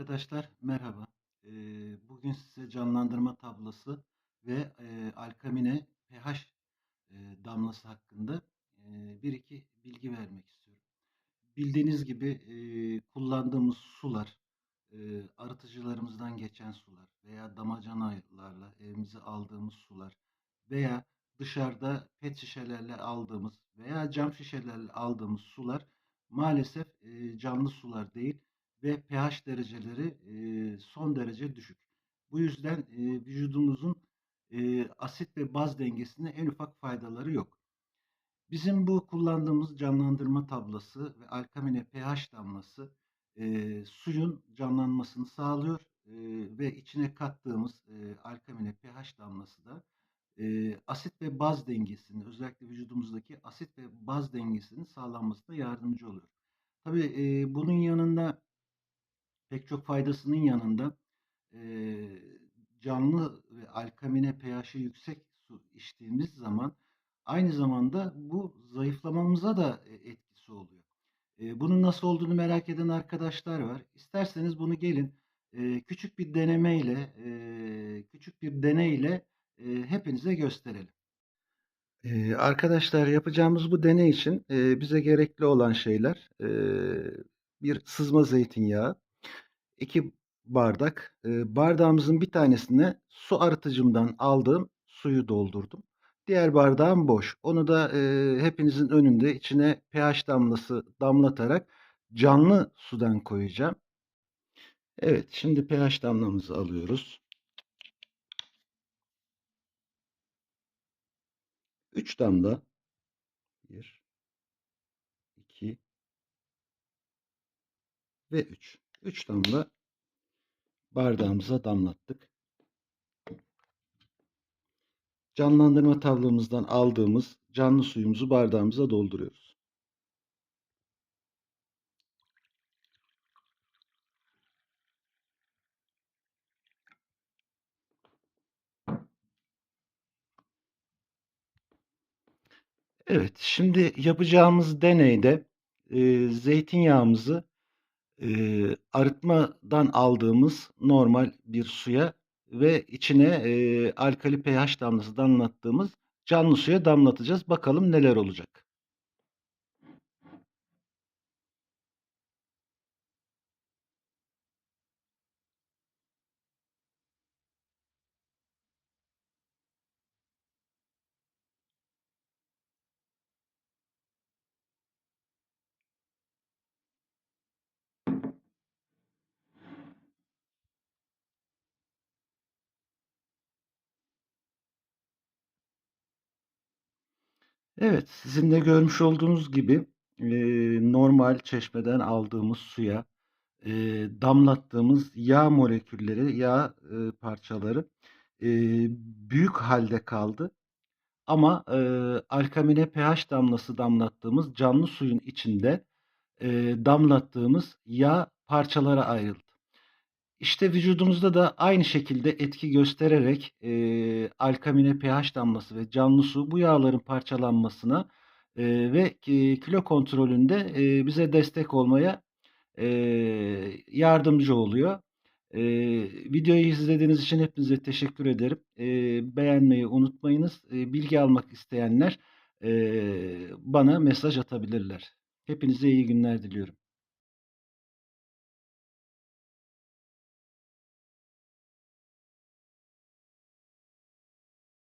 Arkadaşlar merhaba. Bugün size canlandırma tablosu ve Alkamine pH damlası hakkında bir iki bilgi vermek istiyorum. Bildiğiniz gibi kullandığımız sular, arıtıcılarımızdan geçen sular veya damacanalarla evimize aldığımız sular veya dışarıda pet şişelerle aldığımız veya cam şişelerle aldığımız sular maalesef canlı sular değil ve pH dereceleri eee, son derece düşük. Bu yüzden eee, vücudumuzun eee, asit ve baz dengesine en ufak faydaları yok. Bizim bu kullandığımız canlandırma tablası ve Alkamine pH damlası eee, suyun canlanmasını sağlıyor eee, ve içine kattığımız eee, Alkamine pH damlası da eee, asit ve baz dengesini özellikle vücudumuzdaki asit ve baz dengesinin sağlanmasına yardımcı oluyor. Tabii eee, bunun yanında pek çok faydasının yanında eee, canlı ve alkamine pH'i yüksek su içtiğimiz zaman aynı zamanda bu zayıflamamıza da e, etkisi oluyor. E, bunun nasıl olduğunu merak eden arkadaşlar var. İsterseniz bunu gelin e, küçük bir denemeyle, e, küçük bir deneyle e, hepinize gösterelim. E, arkadaşlar yapacağımız bu deney için e, bize gerekli olan şeyler e, bir sızma zeytinyağı, 2 bardak. E, bardağımızın bir tanesine su arıtıcımdan aldığım suyu doldurdum. Diğer bardağım boş. Onu da e, hepinizin önünde içine pH damlası damlatarak canlı sudan koyacağım. Evet, şimdi pH damlamızı alıyoruz. 3 damla. 1 2 ve 3. 3 damla bardağımıza damlattık. Canlandırma tablomuzdan aldığımız canlı suyumuzu bardağımıza dolduruyoruz. Evet, şimdi yapacağımız deneyde e, zeytinyağımızı e, arıtmadan aldığımız normal bir suya ve içine e, alkali pH damlası damlattığımız canlı suya damlatacağız. Bakalım neler olacak. Evet, sizin de görmüş olduğunuz gibi e, normal çeşmeden aldığımız suya e, damlattığımız yağ molekülleri, yağ e, parçaları e, büyük halde kaldı. Ama e, alkamine pH damlası damlattığımız canlı suyun içinde e, damlattığımız yağ parçalara ayrıldı. İşte vücudumuzda da aynı şekilde etki göstererek e, alkamine pH damlası ve canlı su bu yağların parçalanmasına e, ve e, kilo kontrolünde e, bize destek olmaya e, yardımcı oluyor. E, videoyu izlediğiniz için hepinize teşekkür ederim. E, beğenmeyi unutmayınız. E, bilgi almak isteyenler e, bana mesaj atabilirler. Hepinize iyi günler diliyorum.